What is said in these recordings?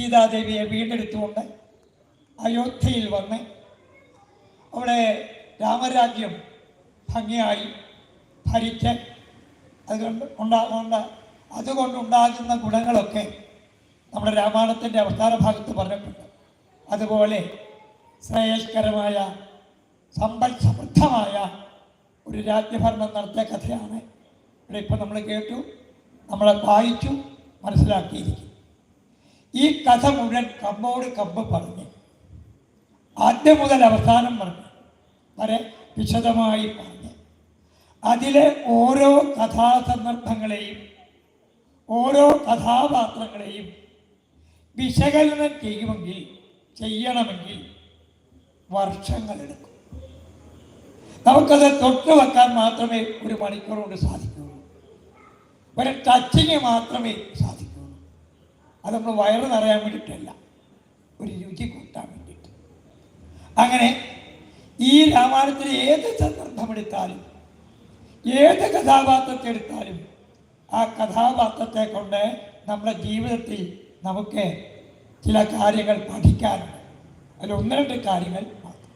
സീതാദേവിയെ വീണ്ടെടുത്തുകൊണ്ട് അയോധ്യയിൽ വന്ന് അവിടെ രാമരാജ്യം ഭംഗിയായി ഭരിച്ച് അതുകൊണ്ട് ഉണ്ടാകുന്ന അതുകൊണ്ടുണ്ടാകുന്ന ഗുണങ്ങളൊക്കെ നമ്മുടെ രാമായണത്തിന്റെ അവസാന ഭാഗത്ത് പറഞ്ഞിട്ടുണ്ട്. അതുപോലെ ശ്രേയസ്കരമായ സമ്പൽ സമൃദ്ധമായ ഒരു രാജ്യഭരണം നടത്തിയ കഥയാണ് ഇവിടെ ഇപ്പം നമ്മൾ കേട്ടു നമ്മളെ വായിച്ചു മനസ്സിലാക്കിയിരിക്കും ഈ കഥ മുഴുവൻ കമ്പോട് കമ്പ് പറഞ്ഞു. ആദ്യം മുതൽ അവസാനം പറഞ്ഞു. വരെ വിശദമായി പറഞ്ഞു. അതിലെ ഓരോ കഥാസന്ദർഭങ്ങളെയും ഓരോ കഥാപാത്രങ്ങളെയും വിശകലനം ചെയ്യുമെങ്കിൽ ചെയ്യണമെങ്കിൽ വർഷങ്ങളെടുക്കും. നമുക്കത് തൊട്ട് വെക്കാൻ മാത്രമേ ഒരു മണിക്കൂർ കൊണ്ട് സാധിക്കുകയുള്ളൂ. ഒരു ടച്ചിങ് മാത്രമേ സാധിക്കുകയുള്ളൂ അത് നമ്മൾ വയറ് നിറയാൻ വേണ്ടിയിട്ടല്ല. ഒരു രുചി കൂട്ടാൻ വേണ്ടിയിട്ട്. അങ്ങനെ ഈ രാമായണത്തിലെ ഏത് സന്ദർഭമെടുത്താലും ഏത് കഥാപാത്രത്തെ എടുത്താലും ആ കഥാപാത്രത്തെ കൊണ്ട് നമ്മുടെ ജീവിതത്തിൽ നമുക്ക് ചില കാര്യങ്ങൾ പഠിക്കാനുണ്ട്. അതിൽ ഒന്ന് രണ്ട് കാര്യങ്ങൾ മാത്രം.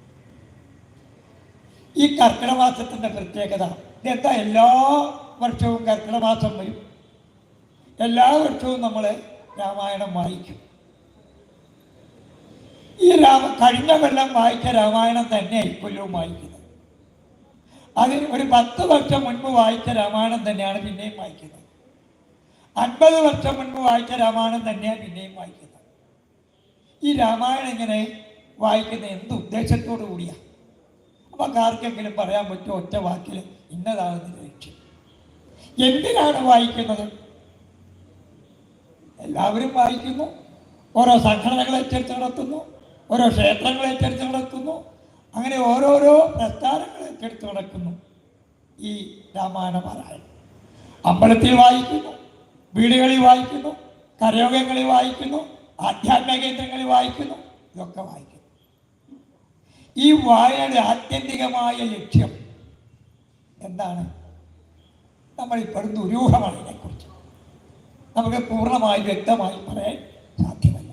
ഈ കർക്കിടമാസത്തിന്റെ പ്രത്യേകത ഇതെന്താ? എല്ലാ വർഷവും കർക്കിടമാസം വരും. എല്ലാ വർഷവും നമ്മൾ രാമായണം വായിക്കും. ഈ രാമ കഴിഞ്ഞ കൊല്ലം വായിച്ച രാമായണം തന്നെ ഇപ്പോഴും വായിക്കുന്നത് അതിന് ഒരു പത്ത് വർഷം മുൻപ് വായിച്ച രാമായണം തന്നെയാണ് പിന്നെയും വായിക്കുന്നത്. അൻപത് വർഷം മുൻപ് വായിച്ച രാമായണം തന്നെയാണ് പിന്നെയും വായിക്കുന്നത്. ഈ രാമായണം ഇങ്ങനെ വായിക്കുന്ന എന്ത് ഉദ്ദേശത്തോടു കൂടിയാണ് അപ്പം ആർക്കെങ്കിലും പറയാൻ പറ്റുമോ ഒറ്റ വാക്കിൽ ഇന്നതാകുന്ന ലക്ഷ്യം. എന്തിനാണ് വായിക്കുന്നത്? എല്ലാവരും വായിക്കുന്നു ഓരോ സംഘടനകളെ ചേർത്ത് നടത്തുന്നു. ഓരോ ക്ഷേത്രങ്ങളെ ചേർത്ത് നടത്തുന്നു. അങ്ങനെ ഓരോരോ പ്രസ്ഥാനങ്ങളെ ചേർത്ത് നടക്കുന്നു. ഈ രാമായണ പാരായണം. അമ്പലത്തിൽ വായിക്കുന്നു. വീടുകളിൽ വായിക്കുന്നു. കരയോഗങ്ങളിൽ വായിക്കുന്നു. ആധ്യാത്മിക കേന്ദ്രങ്ങളിൽ വായിക്കുന്നു. ഇതൊക്കെ വായിക്കുന്നു. ഈ വായനയുടെ ആത്യന്തികമായ ലക്ഷ്യം എന്താണ്? നമ്മളിപ്പോഴും ദുരൂഹമാണ് ഇതിനെക്കുറിച്ച്. നമുക്ക് പൂർണമായി വ്യക്തമായി പറയാൻ സാധ്യമല്ല.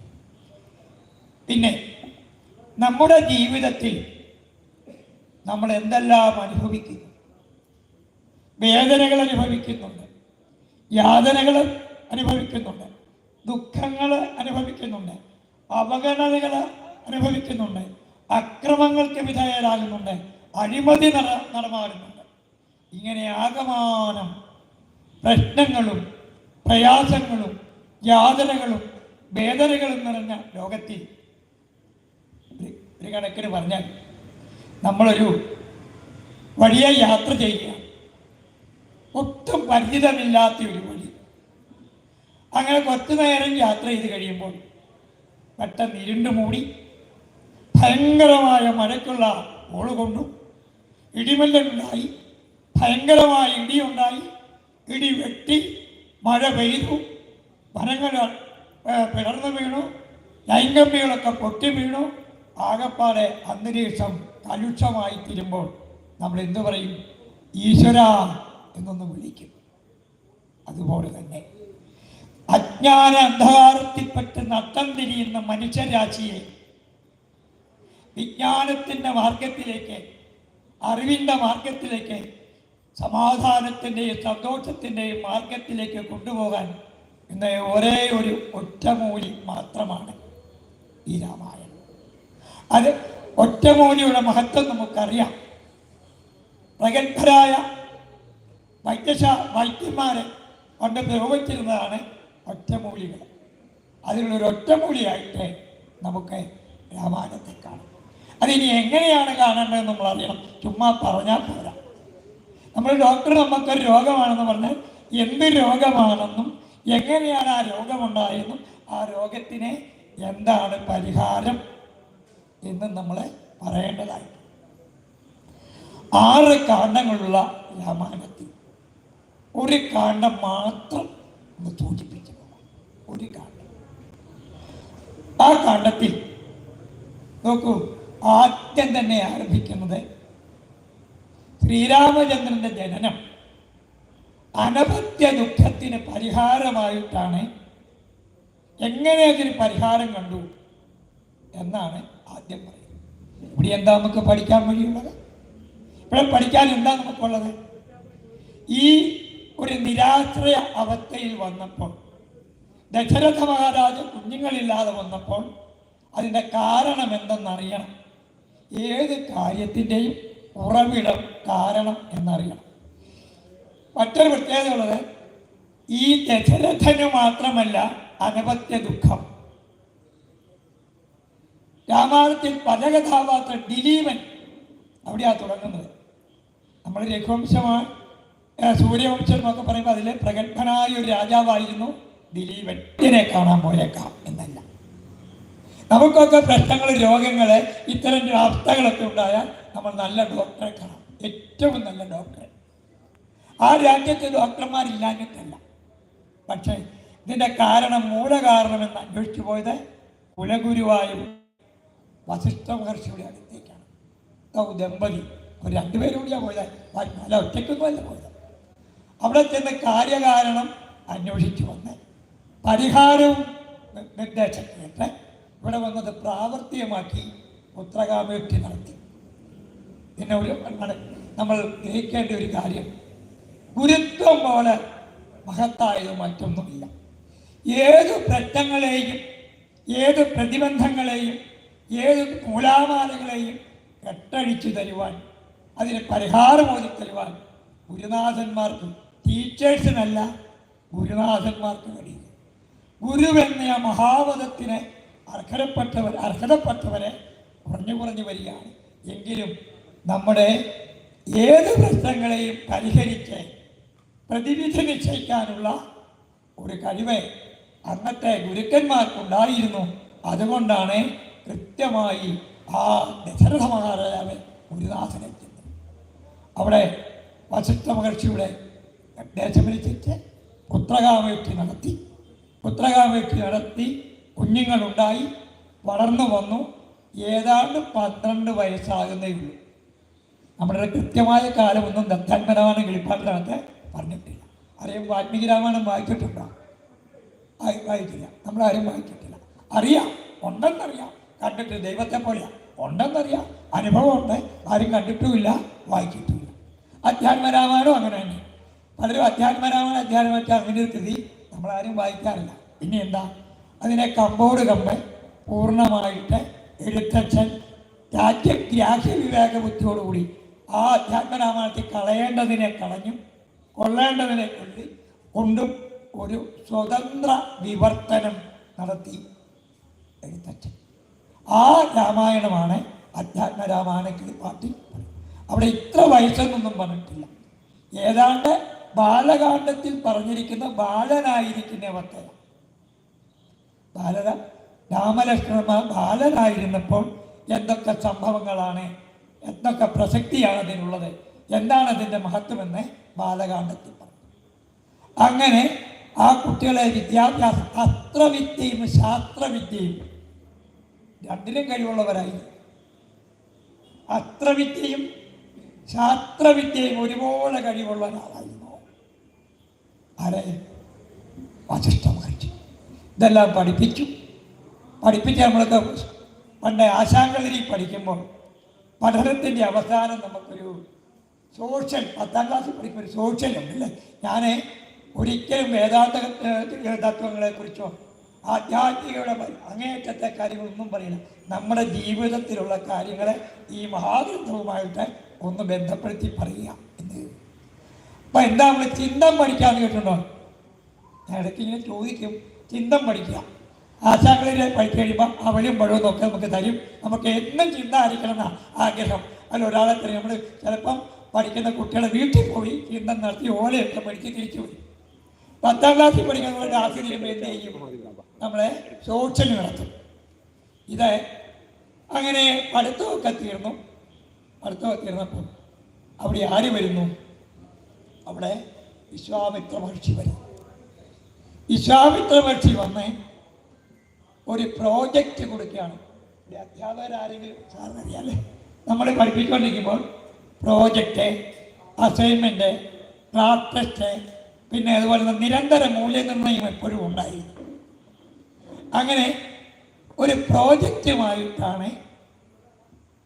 പിന്നെ നമ്മുടെ ജീവിതത്തിൽ നമ്മൾ എന്തെല്ലാം അനുഭവിക്കുന്നു? വേദനകൾ അനുഭവിക്കുന്നുണ്ട്. യാതനകൾ അനുഭവിക്കുന്നുണ്ട്. ദുഃഖങ്ങൾ അനുഭവിക്കുന്നുണ്ട്. അവഗണനകൾ അനുഭവിക്കുന്നുണ്ട്. അക്രമങ്ങൾക്ക് വിധേയരാകുന്നുണ്ട്. അഴിമതി നട നടമാറുന്നുണ്ട് ഇങ്ങനെ ആകമാനം പ്രശ്നങ്ങളും പ്രയാസങ്ങളും യാതനകളും വേദനകളും നിറഞ്ഞ ലോകത്തിൽ ഒരു- കണക്കിന് പറഞ്ഞാൽ നമ്മളൊരു വഴിയെ യാത്ര ചെയ്യുക. ഒട്ടും പരിചിതമില്ലാത്ത ഒരു വഴി. അങ്ങനെ കുറച്ചു നേരം യാത്ര ചെയ്ത് കഴിയുമ്പോൾ പെട്ടെന്ന് ഇരുണ്ടു മൂടി ഭയങ്കരമായ മഴയ്ക്കുള്ള ഓൾ കൊണ്ടു ഇടിമല്ലുണ്ടായി ഭയങ്കരമായ ഇടിയുണ്ടായി. ഇടി വെട്ടി മഴ പെയ്തു. മരങ്ങൾ പിളർന്നു വീണു. ലൈംഗമ്പികളൊക്കെ പൊട്ടി വീണു. ആകപ്പാടെ അന്തരീക്ഷം കലുഷമായി തീരുമ്പോൾ നമ്മൾ എന്തു പറയും? ഈശ്വര എന്നൊന്ന് വിളിക്കും. അതുപോലെ തന്നെ അജ്ഞാന അന്ധകാരത്തിൽപ്പെട്ട് നട്ടം തിരിയുന്ന മനുഷ്യരാശിയെ വിജ്ഞാനത്തിന്റെ മാർഗത്തിലേക്ക് അറിവിന്റെ മാർഗത്തിലേക്ക് സമാധാനത്തിന്റെയും സന്തോഷത്തിന്റെയും മാർഗത്തിലേക്ക് കൊണ്ടുപോകാൻ ഇന്ന് ഒരേ ഒരു ഒറ്റമൂലി മാത്രമാണ് ഈ രാമായണം. അത് ഒറ്റമൂലിയുടെ മഹത്വം നമുക്കറിയാം. പ്രഗത്ഭരായ വൈദ്യശ വൈദ്യന്മാരെ കൊണ്ട് പ്രയോഗിച്ചിരുന്നതാണ് ഒറ്റമൂലികൾ. അതിനുള്ളൊരു ഒറ്റമൂലിയായിട്ട് നമുക്ക് രാമായണത്തെ കാണാം. അതിനി എങ്ങനെയാണ് കാണേണ്ടതെന്ന് നമ്മൾ അറിയണം ചുമ്മാ പറഞ്ഞാൽ പോരാ. നമ്മൾ ഡോക്ടർ നമുക്കൊരു രോഗമാണെന്ന് പറഞ്ഞ് എന്ത് രോഗമാണെന്നും എങ്ങനെയാണ് ആ രോഗമുണ്ടായെന്നും ആ രോഗത്തിന് എന്താണ് പരിഹാരം എന്ന് നമ്മളെ പറയേണ്ടതായി. ആറ് കാണ്ഡങ്ങളുള്ള രാമായണത്തിൽ ഒരു കാണ്ഡം മാത്രം ഒന്ന് സൂചിപ്പിച്ചു. ഒരു കാണ്ഡം. ആ കാണ്ഡത്തിൽ നോക്കൂ ആദ്യം തന്നെ ആരംഭിക്കുന്നത് ശ്രീരാമചന്ദ്രന്റെ ജനനം അനപത്യ ദുഃഖത്തിന് പരിഹാരമായിട്ടാണ് എങ്ങനെ അതിന് പരിഹാരം കണ്ടു എന്നാണ് ആദ്യം പറയുന്നത്. ഇവിടെ എന്താ നമുക്ക് പഠിക്കാൻ വഴിയുള്ളത്? ഇവിടെ പഠിക്കാൻ എന്താ നമുക്കുള്ളത്? ഈ ഒരു നിരാശ്രയ അവസ്ഥയിൽ വന്നപ്പോൾ ദശരഥ മഹാരാജ് കുഞ്ഞുങ്ങളില്ലാതെ വന്നപ്പോൾ അതിന്റെ കാരണം എന്തെന്നറിയണം. ഏത് കാര്യത്തിന്റെയും ഉറവിടം കാരണം എന്നറിയണം. മറ്റൊരു പ്രത്യേകതയുള്ളത് ഈ ദശരഥന് മാത്രമല്ല അനവത്യ ദുഃഖം. രാമായണത്തിൽ പല കഥാപാത്രം ദിലീപൻ അവിടെയാണ് തുടങ്ങുന്നത്. നമ്മൾ രഘുവംശമാണ് സൂര്യവംശം എന്നൊക്കെ പറയുമ്പോൾ അതിൽ പ്രഗത്ഭനായ ഒരു രാജാവായിരുന്നു ദിലീപൻ. ഇതിനെ കാണാൻ പോയേക്കാം എന്നല്ല. നമുക്കൊക്കെ പ്രശ്നങ്ങൾ രോഗങ്ങൾ ഇത്തരം അവസ്ഥകളൊക്കെ ഉണ്ടായാൽ നമ്മൾ നല്ല ഡോക്ടറെ കാണാം. ഏറ്റവും നല്ല ഡോക്ടറെ. ആ രാജ്യത്ത് ഡോക്ടർമാരില്ലാഞ്ഞിട്ടല്ല. പക്ഷേ ഇതിന്റെ കാരണം മൂലകാരണം എന്ന് അന്വേഷിച്ചു പോയത് കുലഗുരുവായും വസിഷ്ഠ മഹർഷിയുടെ അടുത്തേക്കാണ്. ദമ്പതി. ഒരു രണ്ടുപേരും കൂടിയാണ് പോയത്. അല്ല പോയത്. അവിടെ ചെന്ന് കാര്യകാരണം അന്വേഷിച്ചു വന്ന്. പരിഹാരവും നിർദ്ദേശം കേട്ട് ഇവിടെ വന്നത് പ്രാവർത്തികമാക്കി പുത്രകാമേഷ്ടി നടത്തി. പിന്നെ ഒരു നമ്മൾ ഗ്രഹിക്കേണ്ട ഒരു കാര്യം. ഗുരുത്വം പോലെ മഹത്തായത് മറ്റൊന്നുമില്ല. ഏത് പ്രശ്നങ്ങളെയും ഏത് പ്രതിബന്ധങ്ങളെയും ഏത് മൂലാമാലകളെയും കെട്ടഴിച്ചു തരുവാൻ അതിന് പരിഹാരമോതി തരുവാൻ ഗുരുനാഥന്മാർക്ക് ടീച്ചേഴ്സിനല്ല ഗുരുനാഥന്മാർക്ക് കഴിയും. ഗുരുവെന്ന മഹാപദത്തിന് അർഹതപ്പെട്ടവർ അർഹതപ്പെട്ടവരെ കുറഞ്ഞു കുറഞ്ഞു വരികയാണ്. എങ്കിലും നമ്മുടെ ഏത് പ്രശ്നങ്ങളെയും പരിഹരിച്ച് പ്രതിവിധി നിശ്ചയിക്കാനുള്ള ഒരു കഴിവ് അന്നത്തെ ഗുരുക്കന്മാർക്കുണ്ടായിരുന്നു. അതുകൊണ്ടാണ് കൃത്യമായി ആ ദശരഥ മഹാരാജാവ് ഗുരുനാഥനെത്തുന്നത് അവിടെ വശിഷ്ഠ മഹർഷിയുടെ ദേശമനുസരിച്ച് പുത്രകാമേക്ഷി നടത്തി. പുത്രകാമേക്ഷി നടത്തി കുഞ്ഞുങ്ങളുണ്ടായി വളർന്നു വന്നു ഏതാണ്ട് പന്ത്രണ്ട് വയസ്സാകുന്നേ ഉള്ളൂ. നമ്മുടെ കൃത്യമായ കാലമൊന്നും ദത്താത്മരാമായണം കിളിപ്പാട്ടിനകത്ത് പറഞ്ഞിട്ടില്ല. അറിയാം വാൽമീകി രാമായണം വായിച്ചിട്ടുണ്ടോ? വായിക്കില്ല നമ്മളാരും വായിച്ചിട്ടില്ല. അറിയാം ഉണ്ടെന്നറിയാം. കണ്ടിട്ട് ദൈവത്തെ പോലെയാ. ഉണ്ടെന്നറിയാം. അനുഭവമുണ്ട്. ആരും കണ്ടിട്ടുമില്ല വായിച്ചിട്ടുമില്ല അധ്യാത്മരാമായണം അങ്ങനെ തന്നെ. പലരും അധ്യാത്മരാമായണം അധ്യാത്മത്തെ അങ്ങനെ ഒരു കൃതി നമ്മളാരും വായിക്കാറില്ല. ഇനി എന്താ? അതിനെ കമ്പോട് കമ്പൻ പൂർണമായിട്ട് എഴുത്തച്ഛൻ രാജ്യഗ്രാഹ്യ വിവേക ബുദ്ധിയോടുകൂടി ആ അധ്യാത്മരാമായണത്തിൽ കളയേണ്ടതിനെ കളഞ്ഞും കൊള്ളേണ്ടതിനെ കൊള്ളി കൊണ്ടും ഒരു സ്വതന്ത്ര വിവർത്തനം നടത്തി എഴുത്തച്ഛൻ. ആ രാമായണമാണ് അധ്യാത്മ രാമായണ കിളിപ്പാട്ടിൽ അവിടെ ഇത്ര വയസ്സെന്നൊന്നും പറഞ്ഞിട്ടില്ല. ഏതാണ്ട് ബാലകാണ്ഡത്തിൽ പറഞ്ഞിരിക്കുന്ന ബാലനായിരിക്കുന്ന അവസ്ഥ ബാലന രാമലക്ഷ്മണന്മാർ ബാലനായിരുന്നപ്പോൾ എന്തൊക്കെ സംഭവങ്ങളാണ് എന്തൊക്കെ പ്രസക്തിയാണ് അതിനുള്ളത് എന്താണ് അതിന്റെ മഹത്വമെന്ന് ബാലകാന്ഡത്തിൽ പറഞ്ഞു. അങ്ങനെ ആ കുട്ടികളെ വിദ്യാഭ്യാസം അസ്ത്രവിദ്യയും ശാസ്ത്രവിദ്യയും രണ്ടിലും കഴിവുള്ളവരായി അസ്ത്രവിദ്യയും ശാസ്ത്രവിദ്യയും ഒരുപോലെ കഴിവുള്ള ഒരാളായിരുന്നു ആരെ മഹർഷി ഇതെല്ലാം പഠിപ്പിച്ചു. പഠിപ്പിച്ച് നമ്മൾക്ക് പണ്ട് ആശാങ്കതിരി പഠിക്കുമ്പോൾ പഠനത്തിന്റെ അവസാനം നമുക്കൊരു സോഷ്യൽ പത്താം ക്ലാസ് പഠിക്കുമ്പോൾ ഒരു സോഷ്യൽ ഉണ്ടല്ലേ? ഞാൻ ഒരിക്കലും വേദാന്ത തത്വങ്ങളെക്കുറിച്ചോ ആധ്യാത്മികയുടെ അങ്ങേയറ്റത്തെ കാര്യങ്ങളൊന്നും പറയില്ല. നമ്മുടെ ജീവിതത്തിലുള്ള കാര്യങ്ങളെ ഈ മഹാഗ്രന്ഥവുമായിട്ട് ഒന്ന് ബന്ധപ്പെടുത്തി പറയുക എന്ന്. അപ്പം എന്താ നമ്മൾ ചിന്തം പഠിക്കാമെന്ന് കേട്ടിട്ടുണ്ടോ? ഞാൻ ഇടയ്ക്ക് ഇങ്ങനെ ചോദിക്കും. ചിന്തം പഠിക്കുക. ആശാക്കളിലെ പഠിച്ചു കഴിയുമ്പോൾ അവളും പഴവും ഒക്കെ നമുക്ക് തരും. നമുക്ക് എന്നും ചിന്ത ആയിരിക്കണം എന്ന ആഗ്രഹം. അല്ല ഒരാളെ തന്നെ നമ്മൾ ചിലപ്പം പഠിക്കുന്ന കുട്ടികളെ വീട്ടിൽ പോയി ചിന്തം നടത്തി ഓലയൊക്കെ പഠിച്ച് തിരിച്ചു പോയി പത്താം ക്ലാസ്സിൽ പഠിക്കുന്ന ക്ലാസ് ആസിരിയും എന്ത് ചെയ്യും? നമ്മളെ സോഷ്യൽ നടത്തും. ഇത് അങ്ങനെ പഠിത്തമൊക്കെ തീർന്നു. പഠിത്തമൊക്കെ തീർന്നപ്പോൾ അവിടെ ആര് വരുന്നു? അവിടെ വിശ്വാമിത്ര മഹർഷി വരും മഹർഷി വന്ന് ഒരു പ്രോജക്റ്റ് കൊടുക്കുകയാണ്. അധ്യാപകരാരെങ്കിലും സാറിനറിയാല്ലേ നമ്മൾ പഠിപ്പിച്ചുകൊണ്ടിരിക്കുമ്പോൾ പ്രോജക്റ്റ് അസൈൻമെന്റ് ക്ലാസ് ടെസ്റ്റ് പിന്നെ അതുപോലെ തന്നെ നിരന്തര മൂല്യനിർണയം എപ്പോഴും ഉണ്ടായിരുന്നു. അങ്ങനെ ഒരു പ്രോജക്റ്റുമായിട്ടാണ്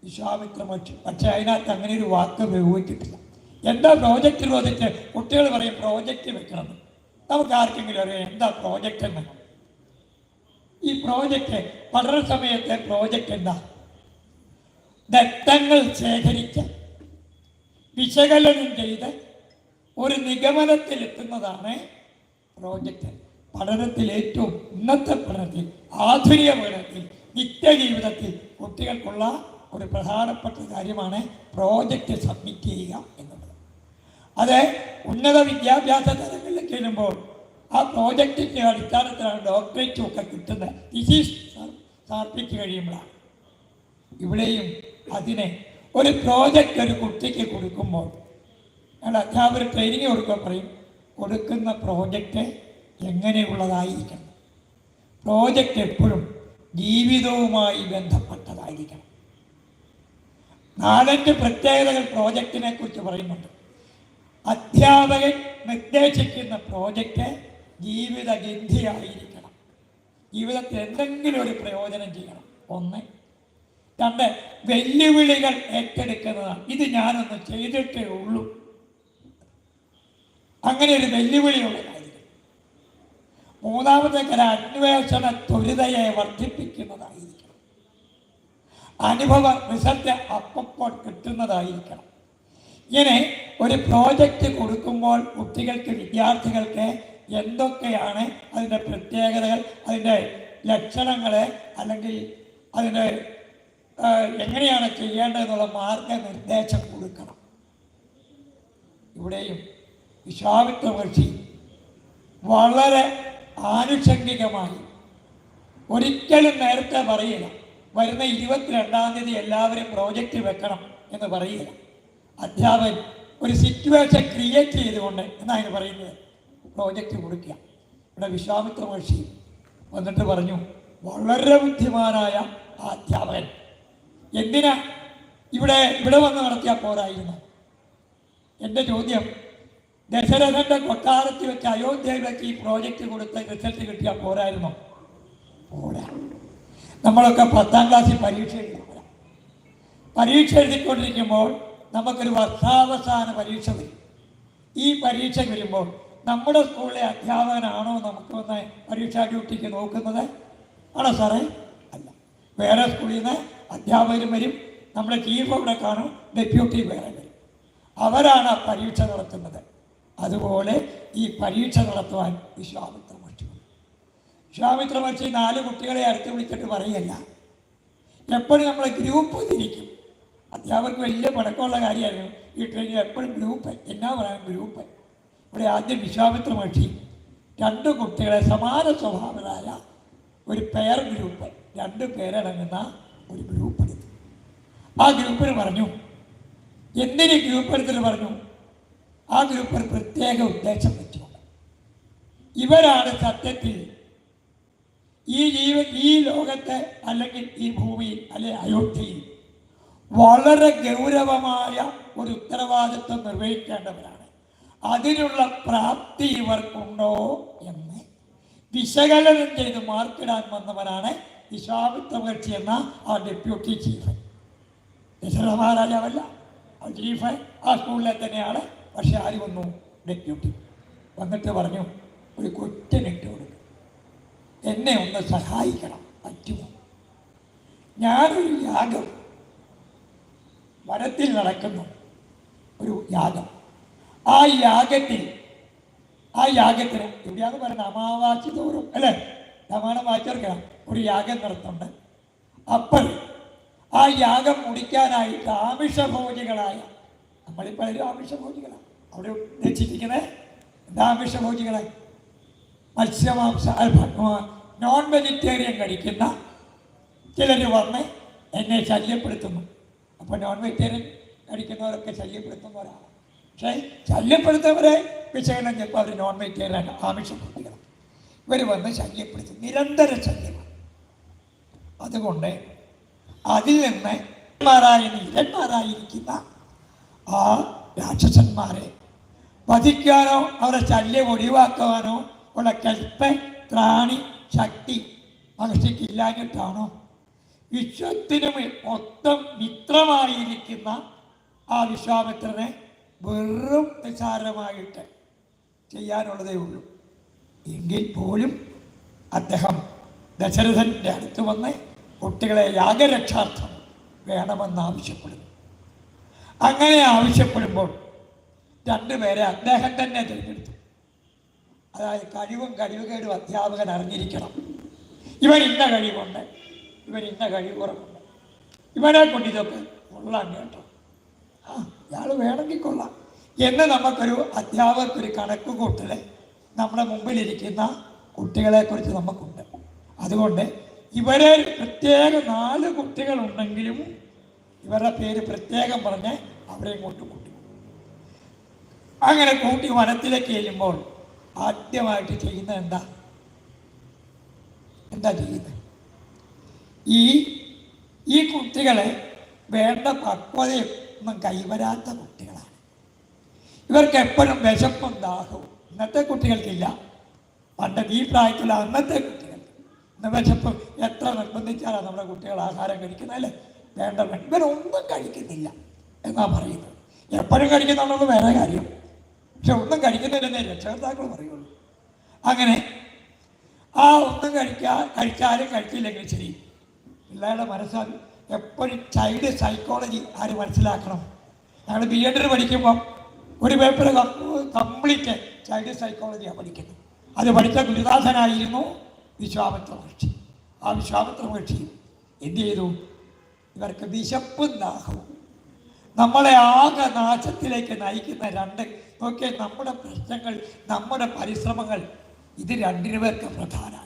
വിശ്വാമിത്രമക്ഷി പക്ഷെ അതിനകത്ത് അങ്ങനെ ഒരു വാക്ക് ഉപയോഗിച്ചിട്ടില്ല. എന്താ പ്രോജക്റ്റ് പ്രോജക്റ്റ് കുട്ടികൾ പറയും പ്രോജക്റ്റ് വെക്കണം. നമുക്ക് ആർക്കെങ്കിലും അറിയാം എന്താ പ്രോജക്റ്റ് എന്ന്. ഈ പ്രോജക്റ്റ് പഠന സമയത്തെ പ്രോജക്റ്റ് എന്താ? ദത്തങ്ങൾ ശേഖരിച്ച് വിശകലനം ചെയ്ത് ഒരു നിഗമനത്തിലെത്തുന്നതാണ് പ്രോജക്റ്റ് പഠനത്തിൽ ഏറ്റവും ഇന്നത്തെ പഠനത്തിൽ ആധുനിക പഠനത്തിൽ നിത്യജീവിതത്തിൽ കുട്ടികൾക്കുള്ള ഒരു പ്രധാനപ്പെട്ട കാര്യമാണ് പ്രോജക്റ്റ് സബ്മിറ്റ് ചെയ്യുക എന്നുള്ളത്. അത് ഉന്നത വിദ്യാഭ്യാസ ചെല്ലുമ്പോൾ ആ പ്രോജക്റ്റിന്റെ അടിസ്ഥാനത്തിലാണ് ഡോക്ടറേറ്റും ഒക്കെ കിട്ടുന്നത്. തിസീസ് സമർപ്പിച്ച് കഴിയുമ്പോഴാണ്. ഇവിടെയും അതിനെ ഒരു പ്രോജക്റ്റ് ഒരു കുട്ടിക്ക് കൊടുക്കുമ്പോൾ ഞങ്ങൾ അധ്യാപകർ ട്രെയിനിങ് കൊടുക്കാൻ പറയും കൊടുക്കുന്ന പ്രോജക്റ്റ് എങ്ങനെയുള്ളതായിരിക്കണം? പ്രോജക്റ്റ് എപ്പോഴും ജീവിതവുമായി ബന്ധപ്പെട്ടതായിരിക്കണം. നാലഞ്ച് പ്രത്യേകതകൾ പ്രോജക്റ്റിനെ കുറിച്ച് പറയുന്നുണ്ട്. അധ്യാപകൻ നിർദ്ദേശിക്കുന്ന പ്രോജക്റ്റ് ജീവിതഗന്ധിയായിരിക്കണം ജീവിതത്തിൽ എന്തെങ്കിലും ഒരു പ്രയോജനം ചെയ്യണം. ഒന്ന്. രണ്ട് വെല്ലുവിളികൾ ഏറ്റെടുക്കുന്നതാണ്. ഇത് ഞാനൊന്ന് ചെയ്തിട്ടേ ഉള്ളൂ. അങ്ങനെ ഒരു വെല്ലുവിളിയുള്ള കാര്യം. മൂന്നാമത്തെ കല അന്വേഷണ ത്വരിതയെ വർദ്ധിപ്പിക്കുന്നതായിരിക്കണം. അനുഭവ റിസൾട്ട് അപ്പോൾ കിട്ടുന്നതായിരിക്കണം. ഇങ്ങനെ ഒരു പ്രോജക്റ്റ് കൊടുക്കുമ്പോൾ കുട്ടികൾക്ക് വിദ്യാർത്ഥികൾക്ക് എന്തൊക്കെയാണ് അതിന്റെ പ്രത്യേകതകൾ അതിന്റെ ലക്ഷണങ്ങൾ അല്ലെങ്കിൽ അതിന്റെ എങ്ങനെയാണ് ചെയ്യേണ്ടതെന്നുള്ള മാർഗനിർദ്ദേശം കൊടുക്കണം. ഇവിടെയും വിശ്വാമിത്വ മഹർഷി വളരെ ആനുഷംഗികമായി ഒരിക്കലും നേരത്തെ പറയില്ല വരുന്ന ഇരുപത്തിരണ്ടാം തീയതി എല്ലാവരും പ്രോജക്റ്റ് വെക്കണം എന്ന് പറയില്ല അധ്യാപകൻ ഒരു സിറ്റുവേഷൻ ക്രിയേറ്റ് ചെയ്തുകൊണ്ട് എന്നാണ് പറയുന്നത്. പ്രോജക്റ്റ് കൊടുക്കുക. ഇവിടെ വിശ്വാമിത്ര മഹർഷി വന്നിട്ട് പറഞ്ഞു വളരെ ബുദ്ധിമാനായ ആ അധ്യാപകൻ. എന്തിനാ ഇവിടെ ഇവിടെ വന്ന് നടത്തിയാൽ പോരായിരുന്നു? എന്റെ ചോദ്യം ദശരഥന്റെ കൊട്ടാരത്തിൽ വെച്ച് അയോധ്യയിൽ വെച്ച് ഈ പ്രോജക്റ്റ് കൊടുത്ത് റിസൾട്ട് കിട്ടിയാൽ പോരായിരുന്നു? പോരാ. നമ്മളൊക്കെ പത്താം ക്ലാസ്സിൽ പരീക്ഷ എഴുതി. പരീക്ഷ എഴുതിക്കൊണ്ടിരിക്കുമ്പോൾ നമുക്കൊരു വർഷാവസാന പരീക്ഷ വരും. ഈ പരീക്ഷ വരുമ്പോൾ നമ്മുടെ സ്കൂളിലെ അധ്യാപകനാണോ നമുക്ക് വന്ന് പരീക്ഷാ ഡ്യൂട്ടിക്ക് നോക്കുന്നത്? ആണോ സാറേ? അല്ല. വേറെ സ്കൂളിൽ നിന്ന് അധ്യാപകരും വരും. നമ്മുടെ ചീഫ് അവിടെ കാണും. ഡെപ്യൂട്ടി വേറെ വരും. അവരാണ് ആ പരീക്ഷ നടത്തുന്നത്. അതുപോലെ ഈ പരീക്ഷ നടത്തുവാൻ വിശ്വാമിത്ര മഹർഷി. വിശ്വാമിത്ര മഹർഷി നാല് കുട്ടികളെ അടുത്ത് വിളിച്ചിട്ട് പറയല്ല. എപ്പോഴും നമ്മളെ ഗ്രൂപ്പ് തിരിക്കും അധ്യാപകർക്ക് വലിയ പടക്കമുള്ള കാര്യമായിരുന്നു. ഈ ട്രെയിനിൽ എപ്പോഴും ഗ്രൂപ്പ് എന്നാ പറയാൻ ഗ്രൂപ്പ് ഇവിടെ ആദ്യം വിശ്വാമിത്ര മഹർഷി രണ്ട് കുട്ടികളെ സമാന സ്വഭാവരായ ഒരു പെയർ ഗ്രൂപ്പ് രണ്ട് പേരടങ്ങുന്ന ഒരു ഗ്രൂപ്പ് എടുത്തു. ആ ഗ്രൂപ്പിന് പറഞ്ഞു എന്തിന് ഗ്രൂപ്പ് എടുത്തിട്ട് പറഞ്ഞു? ആ ഗ്രൂപ്പ് ഒരു പ്രത്യേക ഉദ്ദേശം വെച്ചുകൊണ്ട്. ഇവരാണ് സത്യത്തിൽ ഈ ജീവൻ ഈ ലോകത്തെ അല്ലെങ്കിൽ ഈ ഭൂമിയിൽ അല്ലെ അയോധ്യയിൽ വളരെ ഗൗരവമായ ഒരു ഉത്തരവാദിത്വം നിർവഹിക്കേണ്ടവരാണ്. അതിനുള്ള പ്രാപ്തി ഇവർക്കുണ്ടോ എന്ന്. വിശകലനം ചെയ്ത് മാർക്കിടാൻ വന്നവരാണ് വിശ്വാമിത്ര മഹർഷി എന്ന ആ ഡെപ്യൂട്ടി ചീഫ് ദശരഥ മഹാരാജാവല്ല ആ ചീഫ് ആ സ്കൂളിലെ തന്നെയാണ് പക്ഷെ ആര് വന്നു? ഡെപ്യൂട്ടി വന്നിട്ട് പറഞ്ഞു ഒരു കൊറ്റനിട്ട് കൊടുക്കും. എന്നെ ഒന്ന് സഹായിക്കണം പറ്റുമോ? ഞാനൊരു യാഗം വനത്തിൽ നടക്കുന്നു ഒരു യാഗം. ആ യാഗത്തിൽ ആ യാഗത്തിന് എവിടെയാന്ന് പറയുന്നത്? അമാവാസി തോറും അല്ലേ? തമാണ വായിച്ചെടുക്കണം ഒരു യാഗം നടത്തുന്നുണ്ട്. അപ്പോൾ ആ യാഗം മുടിക്കാനായിട്ട് ആമിഷഭോജികളായ നമ്മളിൽ പലരും ആമിഷഭോജികളാണ് അവിടെ ഉദ്ദേശിച്ചിരിക്കുന്നത് എന്താ ആമിഷഭോജികളായി മത്സ്യമാംസ നോൺ വെജിറ്റേറിയൻ കഴിക്കുന്ന ചിലർ വന്ന് എന്നെ ശല്യപ്പെടുത്തുന്നു. അപ്പോൾ നോൺ വെജിറ്റേറിയൻ കഴിക്കുന്നവരൊക്കെ ശല്യപ്പെടുത്തുന്നവരാണ് പക്ഷേ ശല്യപ്പെടുത്തുന്നവരെ വിശകലനം ചെയ്യുമ്പോൾ അവർ നോൺ വെജിറ്റേറിയൻ ആമിഷഭോജികളാണ് ഇവർ വന്ന് ശല്യപ്പെടുത്തും. നിരന്തര ശല്യമാണ്. അതുകൊണ്ട് അതിൽ നിന്ന് ഇരന്മാരായിരിക്കുന്ന ആ രാക്ഷസന്മാരെ വധിക്കാനോ അവരുടെ ശല്യം ഒഴിവാക്കുവാനോ ഉള്ള കൽപ്പ ത്രാണി ശക്തി മനുഷ്യക്ക് ഇല്ലാഞ്ഞിട്ടാണോ വിശ്വത്തിന് മൊത്തം മിത്രമായിരിക്കുന്ന ആ വിശ്വാമിത്രനെ വെറും നിസാരമായിട്ട് ചെയ്യാനുള്ളതേ ഉള്ളൂ. എങ്കിൽ പോലും അദ്ദേഹം ദശരഥന്റെ അടുത്ത് വന്ന് കുട്ടികളെ യാഗരക്ഷാർത്ഥം വേണമെന്ന് ആവശ്യപ്പെടുന്നു അങ്ങനെ ആവശ്യപ്പെടുമ്പോൾ രണ്ടുപേരെ അദ്ദേഹം തന്നെ തിരഞ്ഞെടുത്തു. അതായത് കഴിവും കഴിവുകേടും അധ്യാപകൻ അറിഞ്ഞിരിക്കണം. ഇവൻ ഇന്ന കഴിവുണ്ട്. ഇവൻ ഇന്ന കഴിവ് കുറവുണ്ട് ഇവനെ കൊണ്ട് ഇതൊക്കെ കൊള്ളാം കേട്ടോ. ആ ഇയാൾ വേണമെങ്കിൽ കൊള്ളാം. എന്ന് നമുക്കൊരു അധ്യാപകർക്കൊരു കണക്ക് കൂട്ടൽ നമ്മുടെ മുമ്പിലിരിക്കുന്ന കുട്ടികളെക്കുറിച്ച് നമുക്കുണ്ട്. അതുകൊണ്ട് ഇവരെ പ്രത്യേക നാല് കുട്ടികളുണ്ടെങ്കിലും ഇവരുടെ പേര് പ്രത്യേകം പറഞ്ഞ് അവരെ ഇങ്ങോട്ട് കൂട്ടി. അങ്ങനെ കൂട്ടി വനത്തിലേക്ക് ചെല്ലുമ്പോൾ ആദ്യമായിട്ട് ചെയ്യുന്നത് എന്താ? എന്താ ചെയ്യുന്നത്? ഈ ഈ കുട്ടികളെ വേണ്ട പക്വതയും ഒന്നും കൈവരാത്ത കുട്ടികളാണ്. ഇവർക്ക് എപ്പോഴും വിശപ്പും ദാഹവും ഇന്നത്തെ കുട്ടികൾക്കില്ല. പണ്ട് ഈ പ്രായത്തിലുള്ള അന്നത്തെ കുട്ടികൾ ഇന്ന് വിശപ്പ് എത്ര നിർബന്ധിച്ചാലാണ് നമ്മുടെ കുട്ടികൾ ആഹാരം കഴിക്കുന്നത് അല്ലേ? വേണ്ട ഇവരൊന്നും കഴിക്കുന്നില്ല എന്നാ പറയുന്നത്. എപ്പോഴും കഴിക്കുന്നുള്ളത് വേറെ കാര്യം. പക്ഷെ ഒന്നും കഴിക്കുന്നില്ലെന്നേ രക്ഷകർത്താക്കൾ പറയുള്ളൂ. അങ്ങനെ ആ ഒന്നും കഴിക്കാ കഴിച്ചാലും കഴിച്ചില്ലെങ്കിൽ ശരി പിള്ളേരുടെ മനസ്സാൽ എപ്പോഴും ചൈൽഡ് സൈക്കോളജി ആര് മനസ്സിലാക്കണം. ഞങ്ങൾ ബി എഡിന് പഠിക്കുമ്പം ഒരു പേപ്പർ കംപ്ലീറ്റ് ചൈൽഡ് സൈക്കോളജിയാണ് പഠിക്കുന്നത്. അത് പഠിച്ച ഗുരുദാസനായിരുന്നു വിശ്വാമിത്ര മഹർഷി ആ വിശ്വാമിത്ര മഹർഷി എന്ത് ചെയ്തു? ഇവർക്ക് വിശപ്പും ദാഹവും. നമ്മളെ ആകെ നാശത്തിലേക്ക് നയിക്കുന്ന രണ്ട് നോക്കിയാൽ നമ്മുടെ പ്രശ്നങ്ങൾ നമ്മുടെ പരിശ്രമങ്ങൾ ഇത് രണ്ടിനു പേർക്ക് പ്രധാനമാണ്